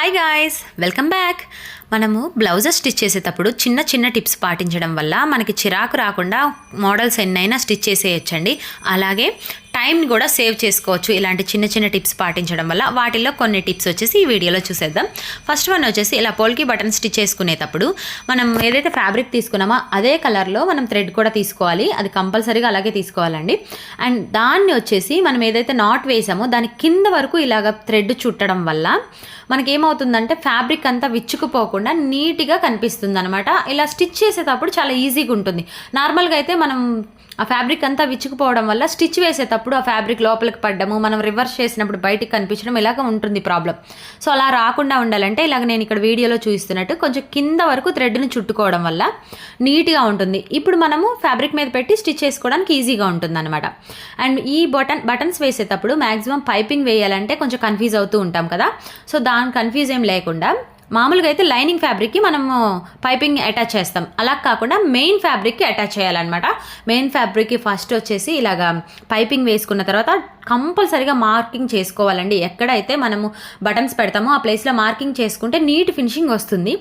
Hi guys welcome back మనము blouses stitch చేసేటప్పుడు చిన్న చిన్న టిప్స్ పాటించడం వల్ల మనకి చిరాకు రాకుండా మోడల్స్ ఎన్నైనా స్టిచ్ చేసేయచ్చండి. అలాగే టైంని కూడా సేవ్ చేసుకోవచ్చు. ఇలాంటి చిన్న చిన్న టిప్స్ పాటించడం వల్ల వాటిల్లో కొన్ని టిప్స్ వచ్చేసి ఈ వీడియోలో చూసేద్దాం. ఫస్ట్ వన్ వచ్చేసి ఇలా పోల్కి బటన్ స్టిచ్ చేసుకునేటప్పుడు మనం ఏదైతే ఫ్యాబ్రిక్ తీసుకున్నామో అదే కలర్లో మనం థ్రెడ్ కూడా తీసుకోవాలి. అది కంపల్సరీగా అలాగే తీసుకోవాలండి. అండ్ దాన్ని వచ్చేసి మనం ఏదైతే నాట్ వేసామో దాని కింద వరకు ఇలాగ థ్రెడ్ చుట్టడం వల్ల మనకి ఏమవుతుందంటే ఫ్యాబ్రిక్ అంతా విచ్చుకుపోకుండా నీట్గా కనిపిస్తుంది అనమాట ఇలా స్టిచ్ చేసేటప్పుడు చాలా ఈజీగా ఉంటుంది. నార్మల్గా అయితే మనం ఆ ఫ్యాబ్రిక్ అంతా విచ్చుకుపోవడం వల్ల స్టిచ్ వేసేటప్పుడు ఆ ఫ్యాబ్రిక్ లోపలికి పడ్డము మనం రివర్స్ చేసినప్పుడు బయటికి కనిపించడం ఇలాగ ఉంటుంది ప్రాబ్లం. సో అలా రాకుండా ఉండాలంటే ఇలాగ నేను ఇక్కడ వీడియోలో చూపిస్తున్నట్టు కొంచెం కింద వరకు థ్రెడ్ని చుట్టుకోవడం వల్ల నీట్గా ఉంటుంది. ఇప్పుడు మనము ఫ్యాబ్రిక్ మీద పెట్టి స్టిచ్ చేసుకోవడానికి ఈజీగా ఉంటుంది అనమాట అండ్ ఈ బటన్ బటన్స్ వేసేటప్పుడు మ్యాక్సిమం పైపింగ్ వేయాలంటే కొంచెం కన్ఫ్యూజ్ అవుతూ ఉంటాం కదా. సో దాని కన్ఫ్యూజ్ ఏం లేకుండా మామూలుగా అయితే లైనింగ్ ఫ్యాబ్రిక్కి మనము పైపింగ్ అటాచ్ చేస్తాం. అలా కాకుండా మెయిన్ ఫ్యాబ్రిక్కి అటాచ్ చేయాలన్నమాట. మెయిన్ ఫ్యాబ్రిక్కి ఫస్ట్ వచ్చేసి ఇలాగా పైపింగ్ వేసుకున్న తర్వాత కంపల్సరిగా మార్కింగ్ చేసుకోవాలండి. ఎక్కడైతే మనము బటన్స్ పెడతామో ఆ ప్లేస్లో మార్కింగ్ చేసుకుంటే నీట్ ఫినిషింగ్ వస్తుంది.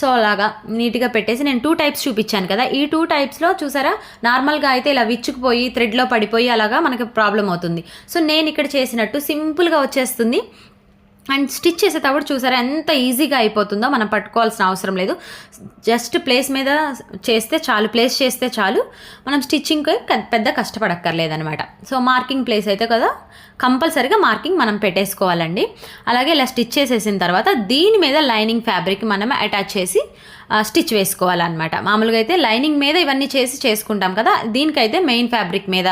సో అలాగా నీట్గా పెట్టేసి నేను టూ టైప్స్ చూపించాను కదా. ఈ టూ టైప్స్లో చూసారా? నార్మల్గా అయితే ఇలా విచ్చుకుపోయి థ్రెడ్లో పడిపోయి అలాగా మనకి ప్రాబ్లం అవుతుంది. సో నేను ఇక్కడ చేసినట్టు సింపుల్గా వచ్చేస్తుంది. అండ్ స్టిచ్ చేసేటప్పుడు చూసారా ఎంత ఈజీగా అయిపోతుందో మనం పట్టుకోవాల్సిన అవసరం లేదు. జస్ట్ ప్లేస్ మీద చేస్తే చాలు ప్లేస్ చేస్తే చాలు. మనం స్టిచ్చింగ్కి పెద్ద కష్టపడక్కర్లేదనమాట సో మార్కింగ్ ప్లేస్ అయితే కదా కంపల్సరీగా మార్కింగ్ మనం పెట్టేసుకోవాలండి. అలాగే ఇలా స్టిచ్ చేసేసిన తర్వాత దీని మీద లైనింగ్ ఫ్యాబ్రిక్ మనం అటాచ్ చేసి స్టిచ్ వేసుకోవాలన్నమాట. మామూలుగా అయితే లైనింగ్ మీద ఇవన్నీ చేసి చేసుకుంటాం కదా దీనికైతే మెయిన్ ఫ్యాబ్రిక్ మీద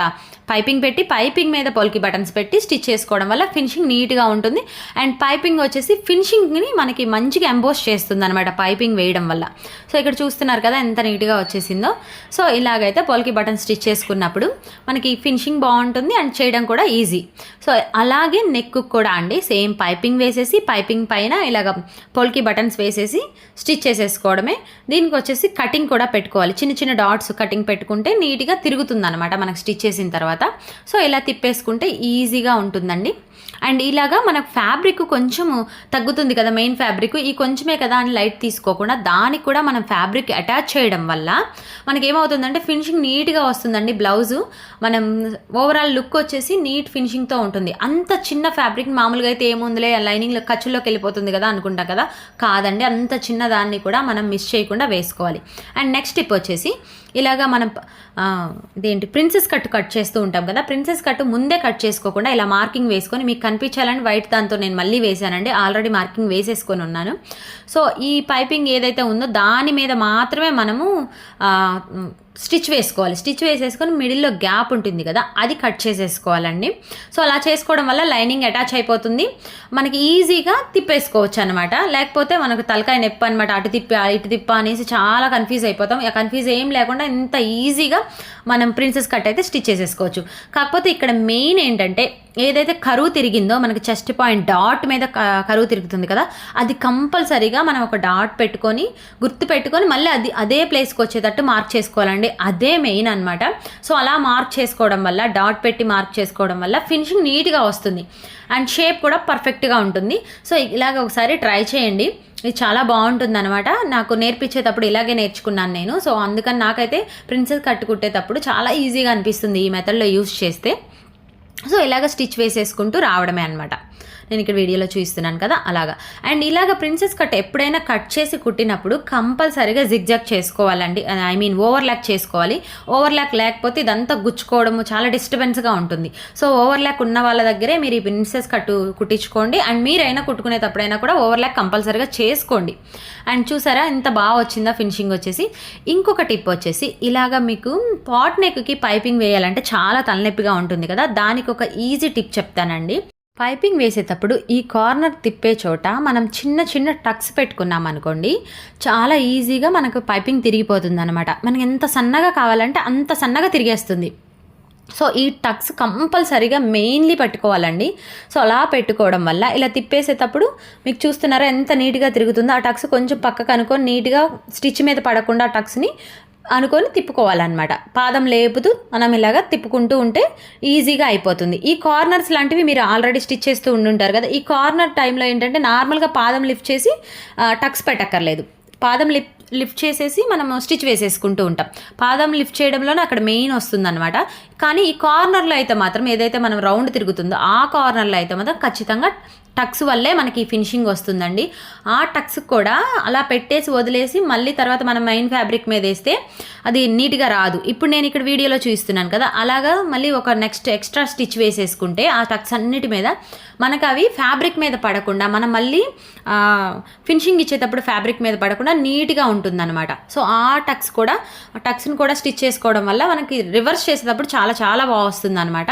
పైపింగ్ పెట్టి పైపింగ్ మీద పొలికి బటన్స్ పెట్టి స్టిచ్ చేసుకోవడం వల్ల ఫినిషింగ్ నీట్గా ఉంటుంది. అండ్ పైపింగ్ వచ్చేసి ఫినిషింగ్ని మనకి మంచిగా ఎంబోస్ చేస్తుంది అనమాట పైపింగ్ వేయడం వల్ల. సో ఇక్కడ చూస్తున్నారు కదా ఎంత నీట్గా వచ్చేసిందో. సో ఇలాగైతే పొలికి బటన్ స్టిచ్ చేసుకున్నప్పుడు మనకి ఫినిషింగ్ బాగుంటుంది అండ్ చేయడం కూడా ఈజీ. సో అలాగే నెక్ కూడా అండి. సేమ్ పైపింగ్ వేసేసి పైపింగ్ పైన ఇలాగ పొలికి బటన్స్ వేసేసి స్టిచ్ చేసేసుకోవడమే. దీనికి వచ్చేసి కటింగ్ కూడా పెట్టుకోవాలి. చిన్న చిన్న డాట్స్ కటింగ్ పెట్టుకుంటే నీట్గా తిరుగుతుంది అనమాట మనకు స్టిచ్ చేసిన తర్వాత. సో ఇలా తిప్పేసుకుంటే ఈజీగా ఉంటుందండి. అండ్ ఇలాగా మనకు ఫ్యాబ్రిక్ కొంచెం తగ్గుతుంది కదా మెయిన్ ఫ్యాబ్రిక్. ఈ కొంచెమే కదా అని లైట్ తీసుకోకుండా దానికి కూడా మనం ఫ్యాబ్రిక్ అటాచ్ చేయడం వల్ల మనకి ఏమవుతుందంటే ఫినిషింగ్ నీట్గా వస్తుందండి బ్లౌజు. మనం ఓవరాల్ లుక్ వచ్చేసి నీట్ ఫినిషింగ్తో ఉంటుంది. అంత చిన్న ఫ్యాబ్రిక్ మామూలుగా అయితే ఏముందిలే లైనింగ్లో ఖర్చుల్లోకి వెళ్ళిపోతుంది కదా అనుకుంటాం కదా. కాదండి అంత చిన్న దాన్ని కూడా మనం మిస్ చేయకుండా వేసుకోవాలి. అండ్ నెక్స్ట్ టిప్ వచ్చేసి ఇలాగా మనం ఇదేంటి ప్రిన్సెస్ కట్ కట్ చేస్తూ ఉంటాం కదా. ప్రిన్సెస్ కట్ ముందే కట్ చేసుకోకుండా ఇలా మార్కింగ్ వేసుకొని మీకు కనిపించాలని వైట్ దాంతో నేను మళ్ళీ వేసానండి ఆల్రెడీ మార్కింగ్ వేసేసుకొని ఉన్నాను. సో ఈ పైపింగ్ ఏదైతే ఉందో దాని మీద మాత్రమే మనము స్టిచ్ వేసుకోవాలి. స్టిచ్ వేసేసుకొని మిడిల్లో గ్యాప్ ఉంటుంది కదా అది కట్ చేసేసుకోవాలండి. సో అలా చేసుకోవడం వల్ల లైనింగ్ అటాచ్ అయిపోతుంది. మనకి ఈజీగా తిప్పేసుకోవచ్చు అనమాట లేకపోతే మనకు తలకాయ నొప్పి అనమాట అటు తిప్పి ఇటు తిప్ప అనేసి చాలా కన్ఫ్యూజ్ అయిపోతాం. కన్ఫ్యూజ్ ఏం లేకుండా ఇంత ఈజీగా మనం ప్రిన్సెస్ కట్ అయితే స్టిచ్ చేసేసుకోవచ్చు. కాకపోతే ఇక్కడ మెయిన్ ఏంటంటే ఏదైతే కరువు తిరిగిందో మనకి చెస్ట్ పాయింట్ డాట్ మీద కరువు తిరుగుతుంది కదా అది కంపల్సరీగా మనం ఒక డాట్ పెట్టుకొని గుర్తు పెట్టుకొని మళ్ళీ అది అదే ప్లేస్కి వచ్చేటట్టు మార్క్ చేసుకోవాలండి. అదే మెయిన్ అనమాట సో అలా మార్క్ చేసుకోవడం వల్ల డాట్ పెట్టి మార్క్ చేసుకోవడం వల్ల ఫినిషింగ్ నీట్గా వస్తుంది. అండ్ షేప్ కూడా పర్ఫెక్ట్గా ఉంటుంది. సో ఇలాగ ఒకసారి ట్రై చేయండి. ఇది చాలా బాగుంటుంది అనమాట నాకు నేర్పించేటప్పుడు ఇలాగే నేర్చుకున్నాను నేను. సో అందుకని నాకైతే ప్రిన్సెస్ కట్టుకుట్టేటప్పుడు చాలా ఈజీగా అనిపిస్తుంది ఈ మెథడ్లో యూస్ చేస్తే. సో ఇలాగ స్టిచ్ వేసేసుకుంటూ రావడమే అనమాట నేను ఇక్కడ వీడియోలో చూపిస్తున్నాను కదా అలాగా. అండ్ ఇలాగ ప్రిన్సెస్ కట్ ఎప్పుడైనా కట్ చేసి కుట్టినప్పుడు కంపల్సరీగా జిగ్జాగ్ చేసుకోవాలండి. ఐ మీన్ ఓవర్లాక్ చేసుకోవాలి. ఓవర్లాక్ లేకపోతే ఇదంతా గుచ్చుకోవడము చాలా డిస్టర్బెన్స్గా ఉంటుంది. సో ఓవర్లాక్ ఉన్న వాళ్ళ దగ్గరే మీరు ఈ ప్రిన్సెస్ కట్టు కుట్టించుకోండి. అండ్ మీరైనా కుట్టుకునేటప్పుడైనా కూడా ఓవర్లాక్ కంపల్సరీగా చేసుకోండి. అండ్ చూసారా ఎంత బాగా వచ్చిందా ఫినిషింగ్ వచ్చేసి. ఇంకొక టిప్ వచ్చేసి ఇలాగ మీకు పాట్ నెక్కి పైపింగ్ వేయాలంటే చాలా తలనొప్పిగా ఉంటుంది కదా. దానికి ఒక ఈజీ టిప్ చెప్తానండి. పైపింగ్ వేసేటప్పుడు ఈ కార్నర్ తిప్పే చోట మనం చిన్న చిన్న టక్స్ పెట్టుకున్నాం అనుకోండి చాలా ఈజీగా మనకు పైపింగ్ తిరిగిపోతుంది అనమాట మనకి ఎంత సన్నగా కావాలంటే అంత సన్నగా తిరిగేస్తుంది. సో ఈ టక్స్ కంపల్సరీగా మెయిన్లీ పెట్టుకోవాలండి. సో అలా పెట్టుకోవడం వల్ల ఇలా తిప్పేసేటప్పుడు మీకు చూస్తున్నారా ఎంత నీట్గా తిరుగుతుందో ఆ టక్స్ కొంచెం పక్కకు అనుకొని నీట్గా స్టిచ్ మీద పడకుండా టక్స్ని అనుకొని తిప్పుకోవాలన్నమాట. పాదం లేపుతూ మనం ఇలాగా తిప్పుకుంటూ ఉంటే ఈజీగా అయిపోతుంది. ఈ కార్నర్స్ లాంటివి మీరు ఆల్రెడీ స్టిచ్ చేస్తూ ఉండుంటారు కదా ఈ కార్నర్ టైంలో ఏంటంటే నార్మల్గా పాదం లిఫ్ట్ చేసి టక్స్ పెట్టక్కర్లేదు. పాదం లిఫ్ట్ లిఫ్ట్ చేసేసి మనం స్టిచ్ వేసేసుకుంటూ ఉంటాం. పాదం లిఫ్ట్ చేయడంలోనే అక్కడ మెయిన్ వస్తుందన్నమాట. కానీ ఈ కార్నర్లో అయితే మాత్రం ఏదైతే మనం రౌండ్ తిరుగుతుందో ఆ కార్నర్లో అయితే మాత్రం ఖచ్చితంగా టక్స్ వల్లే మనకి ఫినిషింగ్ వస్తుందండి. ఆ టక్స్ కూడా అలా పెట్టేసి వదిలేసి మళ్ళీ తర్వాత మనం మెయిన్ ఫ్యాబ్రిక్ మీద వేస్తే అది నీట్గా రాదు. ఇప్పుడు నేను ఇక్కడ వీడియోలో చూస్తున్నాను కదా అలాగా మళ్ళీ ఒక నెక్స్ట్ ఎక్స్ట్రా స్టిచ్ వేసేసుకుంటే ఆ టక్స్ అన్నిటి మీద మనకు అవి ఫ్యాబ్రిక్ మీద పడకుండా మనం మళ్ళీ ఫినిషింగ్ ఇచ్చేటప్పుడు ఫ్యాబ్రిక్ మీద పడకుండా నీట్గా ఉంటుందన్నమాట. సో ఆ టక్స్ కూడా ఆ టక్స్ని కూడా స్టిచ్ చేసుకోవడం వల్ల మనకి రివర్స్ చేసేటప్పుడు చాలా చాలా బాగా వస్తుంది అనమాట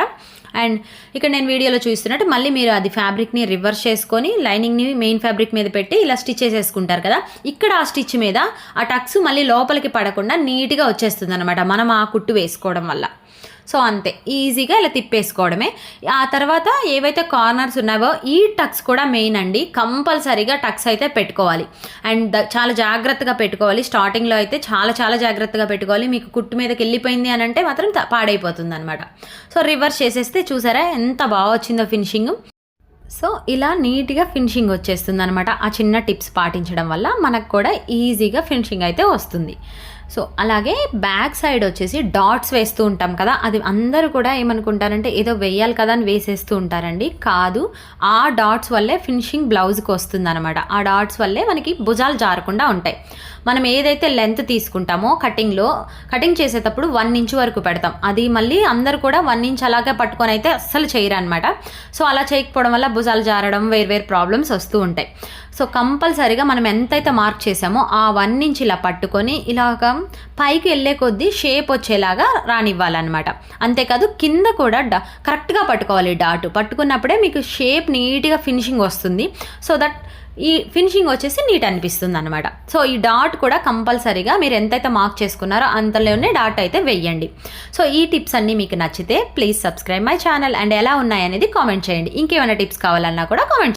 అండ్ ఇక్కడ నేను వీడియోలో చూస్తున్నట్టు మళ్ళీ మీరు అది ఫ్యాబ్రిక్ని రివర్స్ చేసుకొని లైనింగ్ని మెయిన్ ఫ్యాబ్రిక్ మీద పెట్టి ఇలా స్టిచ్ చేసేసుకుంటారు కదా. ఇక్కడ ఆ స్టిచ్ మీద ఆ టక్స్ మళ్ళీ లోపలికి పడకుండా నీట్గా వచ్చేస్తుంది అనమాట మనం ఆ కుట్టు వేసుకోవడం వల్ల. సో అంతే ఈజీగా ఇలా తిప్పేసుకోవడమే. ఆ తర్వాత ఏవైతే కార్నర్స్ ఉన్నావో ఈ టక్స్ కూడా మెయిన్ అండి. కంపల్సరీగా టక్స్ అయితే పెట్టుకోవాలి. అండ్ చాలా జాగ్రత్తగా పెట్టుకోవాలి. స్టార్టింగ్లో అయితే చాలా చాలా జాగ్రత్తగా పెట్టుకోవాలి. మీకు కుట్టు మీదకి వెళ్ళిపోయింది అని అంటే మాత్రం పాడైపోతుంది అనమాట సో రివర్స్ చేసేస్తే చూసారా ఎంత బాగా వచ్చిందో ఫినిషింగ్. సో ఇలా నీట్గా ఫినిషింగ్ వచ్చేస్తుంది అనమాట ఆ చిన్న టిప్స్ పాటించడం వల్ల మనకు కూడా ఈజీగా ఫినిషింగ్ అయితే వస్తుంది. సో అలాగే బ్యాక్ సైడ్ వచ్చేసి డాట్స్ వేస్తూ ఉంటాం కదా అది అందరూ కూడా ఏమనుకుంటారంటే ఏదో వేయాలి కదా అని వేసేస్తూ ఉంటారండి. కాదు ఆ డాట్స్ వల్లే ఫినిషింగ్ బ్లౌజ్కి వస్తుంది అనమాట ఆ డాట్స్ వల్లే మనకి భుజాలు జారకుండా ఉంటాయి. మనం ఏదైతే లెంత్ తీసుకుంటామో కటింగ్లో కటింగ్ చేసేటప్పుడు వన్ ఇంచ్ వరకు పెడతాం. అది మళ్ళీ అందరూ కూడా వన్ ఇంచ్ అలాగే పట్టుకొని అయితే అస్సలు చేయరు అనమాట సో అలా చేయకపోవడం వల్ల భుజాలు జారడం వేరు వేరు ప్రాబ్లమ్స్ వస్తూ ఉంటాయి. సో కంపల్సరీగా మనం ఎంతైతే మార్క్ చేసామో ఆ వన్ ఇంచ్ ఇలా పట్టుకొని ఇలాగ పైకి వెళ్ళే కొద్దీ షేప్ వచ్చేలాగా రానివ్వాలన్నమాట. అంతేకాదు కింద కూడా డా కరెక్ట్గా పట్టుకోవాలి డాట్. పట్టుకున్నప్పుడే మీకు షేప్ నీట్గా ఫినిషింగ్ వస్తుంది. సో దట్ ఈ ఫినిషింగ్ వచ్చేసి నీట్ అనిపిస్తుంది అనమాట సో ఈ డాట్ కూడా కంపల్సరీగా మీరు ఎంతైతే మార్క్ చేసుకున్నారో అంతలోనే డాట్ అయితే వెయ్యండి. సో ఈ టిప్స్ అన్నీ మీకు నచ్చితే please subscribe my channel and ఎలా ఉన్నాయనేది కామెంట్ చేయండి. ఇంకేమైనా టిప్స్ కావాలన్నా కూడా కామెంట్